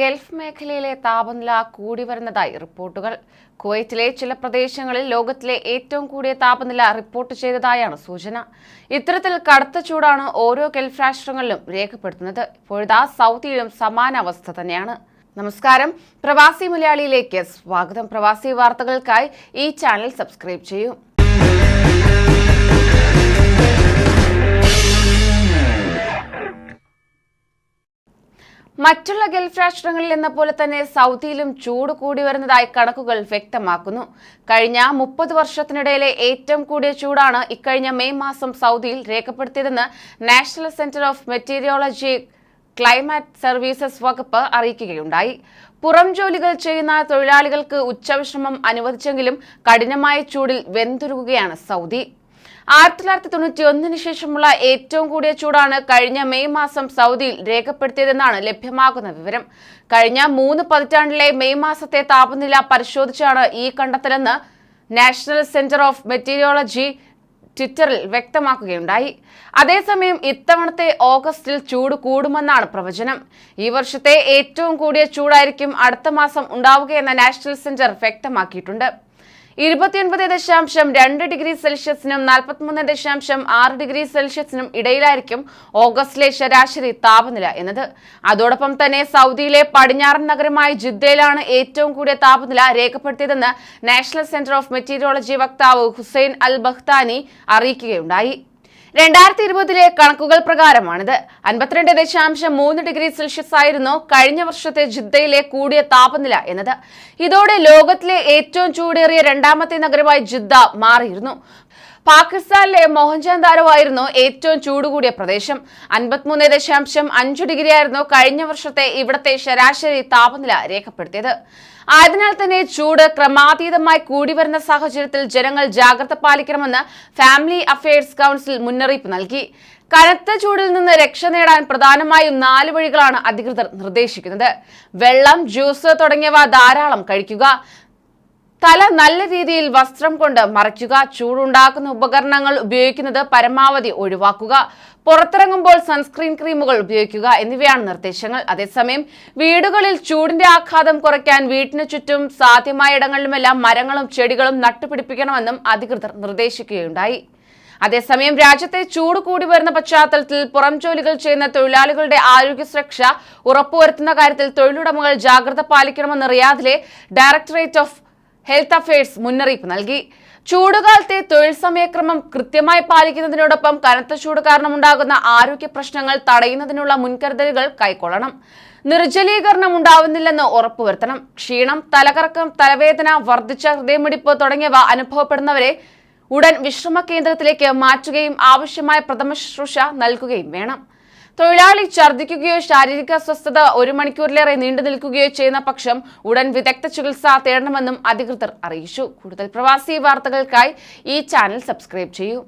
Gulf മേഖലയിലെ താപനില കൂടി വരുന്നതായി റിപ്പോർട്ടുകൾ. കുവൈറ്റിലെ ചില പ്രദേശങ്ങളിൽ ലോകത്തിലെ ഏറ്റവും കൂടിയ താപനില റിപ്പോർട്ട് ചെയ്തതായാണ് സൂചന. ഇത്തരത്തിൽ കടുത്ത ചൂടാണ് ഓരോ ഗൾഫ് രാഷ്ട്രങ്ങളിലും രേഖപ്പെടുത്തുന്നത്. ഇപ്പോഴത്തെ സൗദിയിലും സമാന അവസ്ഥ തന്നെയാണ്. നമസ്കാരം. പ്രവാസി മലയാളിയിലേക്ക് സ്വാഗതം. പ്രവാസി വാർത്തകൾക്കായി ഈ ചാനൽ സബ്സ്ക്രൈബ് ചെയ്യൂ. മറ്റുള്ള ഗൾഫ് രാഷ്ട്രങ്ങളിൽ എന്ന പോലെ തന്നെ സൗദിയിലും ചൂട് കൂടി വരുന്നതായി കണക്കുകൾ വ്യക്തമാക്കുന്നു. കഴിഞ്ഞ മുപ്പത് വർഷത്തിനിടയിലെ ഏറ്റവും കൂടിയ ചൂടാണ് ഇക്കഴിഞ്ഞ മെയ് മാസം സൗദിയിൽ രേഖപ്പെടുത്തിയതെന്ന് national centre of meteorology climate services വകുപ്പ് അറിയിക്കുകയുണ്ടായി. പുറം ജോലികൾ ചെയ്യുന്ന തൊഴിലാളികൾക്ക് ഉച്ചവിശ്രമം അനുവദിച്ചെങ്കിലും കഠിനമായ ചൂടിൽ വെന്തുരുകുകയാണ് സൗദി. ആയിരത്തി തൊള്ളായിരത്തി തൊണ്ണൂറ്റി ഒന്നിന് ശേഷമുള്ള ഏറ്റവും കൂടിയ ചൂടാണ് കഴിഞ്ഞ മെയ് മാസം സൗദിയിൽ രേഖപ്പെടുത്തിയതെന്നാണ് ലഭ്യമാകുന്ന വിവരം. കഴിഞ്ഞ മൂന്ന് പതിറ്റാണ്ടിലെ മെയ് മാസത്തെ താപനില പരിശോധിച്ചാണ് ഈ കണ്ടെത്തലെന്ന് നാഷണൽ സെന്റർ ഓഫ് മെറ്റീരിയോളജി ട്വിറ്ററിൽ വ്യക്തമാക്കുകയുണ്ടായി. അതേസമയം ഇത്തവണത്തെ ഓഗസ്റ്റിൽ ചൂട് കൂടുമെന്നാണ് പ്രവചനം. ഈ വർഷത്തെ ഏറ്റവും കൂടിയ ചൂടായിരിക്കും അടുത്ത മാസം ഉണ്ടാവുകയെന്ന് നാഷണൽ സെന്റർ വ്യക്തമാക്കിയിട്ടുണ്ട്. ഇരുപത്തിയൊൻപത് ദശാംശം രണ്ട് ഡിഗ്രി സെൽഷ്യസിനും നാൽപ്പത്തിമൂന്ന് ദശാംശം ആറ് ഡിഗ്രി സെൽഷ്യസിനും ഇടയിലായിരിക്കും ഓഗസ്റ്റിലെ ശരാശരി താപനില എന്നത്. അതോടൊപ്പം തന്നെ സൗദിയിലെ പടിഞ്ഞാറൻ നഗരമായ ജിദ്ദയിലാണ് ഏറ്റവും കൂടിയ താപനില രേഖപ്പെടുത്തിയതെന്ന് നാഷണൽ സെന്റർ ഓഫ് മെറ്റീരിയോളജി വക്താവ് ഹുസൈൻ അൽ ബഹ്താനി അറിയിക്കുകയുണ്ടായി. രണ്ടായിരത്തി ഇരുപതിലെ കണക്കുകൾ പ്രകാരമാണിത്. അൻപത്തിരണ്ട് ദശാംശം മൂന്ന് ഡിഗ്രി സെൽഷ്യസ് ആയിരുന്നു കഴിഞ്ഞ വർഷത്തെ ജിദ്ദയിലെ കൂടിയ താപനില എന്നത്. ഇതോടെ ലോകത്തിലെ ഏറ്റവും ചൂടേറിയ രണ്ടാമത്തെ നഗരമായി ജിദ്ദ മാറിയിരുന്നു. പാകിസ്ഥാനിലെ മോഹൻജാദാരോ ആയിരുന്നു ഏറ്റവും ചൂടുകൂടിയ പ്രദേശം. അൻപത്തിമൂന്ന് ദശാംശം അഞ്ച് ഡിഗ്രി ആയിരുന്നു കഴിഞ്ഞ വർഷത്തെ ഇവിടത്തെ ശരാശരി താപനില രേഖപ്പെടുത്തിയത്. ആയതിനാൽ തന്നെ ചൂട് ക്രമാതീതമായി കൂടി വരുന്ന സാഹചര്യത്തിൽ ജനങ്ങൾ ജാഗ്രത പാലിക്കണമെന്ന് ഫാമിലി അഫയേഴ്സ് കൗൺസിൽ മുന്നറിയിപ്പ് നൽകി. കനത്ത ചൂടിൽ നിന്ന് രക്ഷ നേടാൻ പ്രധാനമായും നാല് വഴികളാണ് അധികൃതർ നിർദ്ദേശിക്കുന്നത്. വെള്ളം ജ്യൂസ് തുടങ്ങിയവ ധാരാളം കഴിക്കുക. തല നല്ല രീതിയിൽ വസ്ത്രം കൊണ്ട് മറയ്ക്കുക ചൂടുണ്ടാക്കുന്ന ഉപകരണങ്ങൾ ഉപയോഗിക്കുന്നത് പരമാവധി ഒഴിവാക്കുക പുറത്തിറങ്ങുമ്പോൾ സൺസ്ക്രീൻ ക്രീമുകൾ ഉപയോഗിക്കുക എന്നിവയാണ് നിർദ്ദേശങ്ങൾ. അതേസമയം വീടുകളിൽ ചൂടിന്റെ ആഘാതം കുറയ്ക്കാൻ വീട്ടിനു ചുറ്റും സാധ്യമായ ഇടങ്ങളിലുമെല്ലാം മരങ്ങളും ചെടികളും നട്ടുപിടിപ്പിക്കണമെന്നും അധികൃതർ നിർദ്ദേശിക്കുകയുണ്ടായി. അതേസമയം രാജ്യത്തെ ചൂട് കൂടി വരുന്ന പശ്ചാത്തലത്തിൽ പുറം ജോലികൾ ചെയ്യുന്ന തൊഴിലാളികളുടെ ആരോഗ്യ സുരക്ഷ ഉറപ്പുവരുത്തുന്ന കാര്യത്തിൽ തൊഴിലുടമകൾ ജാഗ്രത പാലിക്കണമെന്ന് റിയാദിലെ ഡയറക്ടറേറ്റ് ഓഫ് ഹെൽത്ത് അഫയേഴ്സ് മുന്നറിയിപ്പ് നൽകി. ചൂടുകാലത്തെ തൊഴിൽ സമയക്രമം കൃത്യമായി പാലിക്കുന്നതിനോടൊപ്പം കനത്ത ചൂട് കാരണമുണ്ടാകുന്ന ആരോഗ്യ പ്രശ്നങ്ങൾ തടയുന്നതിനുള്ള മുൻകരുതലുകൾ കൈക്കൊള്ളണം. നിർജലീകരണം ഉണ്ടാവുന്നില്ലെന്ന് ഉറപ്പുവരുത്തണം. ക്ഷീണം തലകറക്കം തലവേദന വർദ്ധിച്ച ഹൃദയമിടിപ്പ് തുടങ്ങിയവ അനുഭവപ്പെടുന്നവരെ ഉടൻ വിശ്രമ കേന്ദ്രത്തിലേക്ക് മാറ്റുകയും ആവശ്യമായ പ്രഥമ ശുശ്രൂഷ നൽകുകയും വേണം. തൊഴിലാളി ഛർദ്ദിക്കുകയോ ശാരീരിക അസ്വസ്ഥത ഒരു മണിക്കൂറിലേറെ നീണ്ടു നിൽക്കുകയോ ചെയ്യുന്ന പക്ഷം ഉടൻ വിദഗ്ധ ചികിത്സ തേടണമെന്നും അധികൃതർ അറിയിച്ചു. കൂടുതൽ പ്രവാസി വാർത്തകൾക്കായി ഈ ചാനൽ സബ്സ്ക്രൈബ് ചെയ്യൂ.